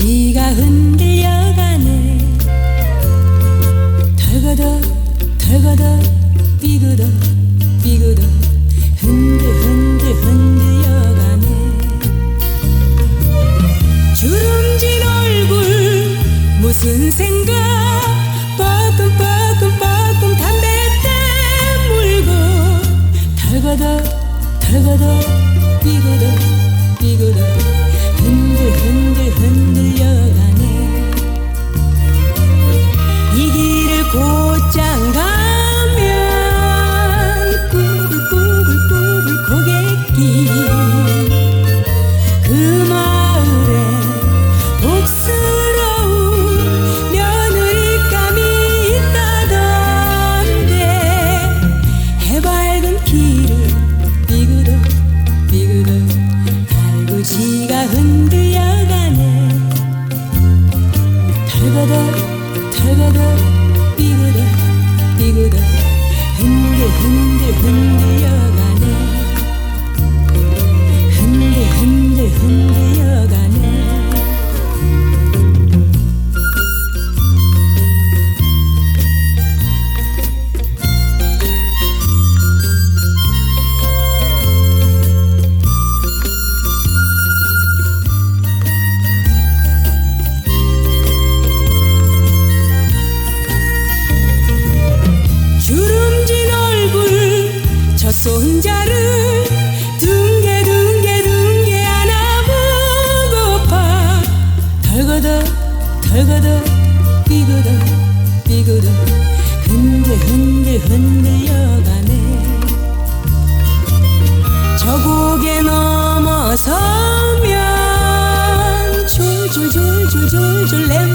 지가 흔들려가네. 털거덕 털거덕 삐그덕 삐그덕 흔들 흔들 흔들려가네. 주름진 얼굴 무슨 생각? 뻐끔뻐끔뻐끔 담배 때 물고. 털거덕 털거덕 삐그덕 삐그덕 흔들 흔들 恨的呀。 털거덕 삐그덕 삐그덕 흔들 흔들 흔들려 손자를 둥개둥개둥개 안아보고파. 덜거덕 덜거덕 삐그덕 삐그덕. 흔들 흔들 흔들려가네. 저 고개 넘어서면 졸졸졸졸졸졸 내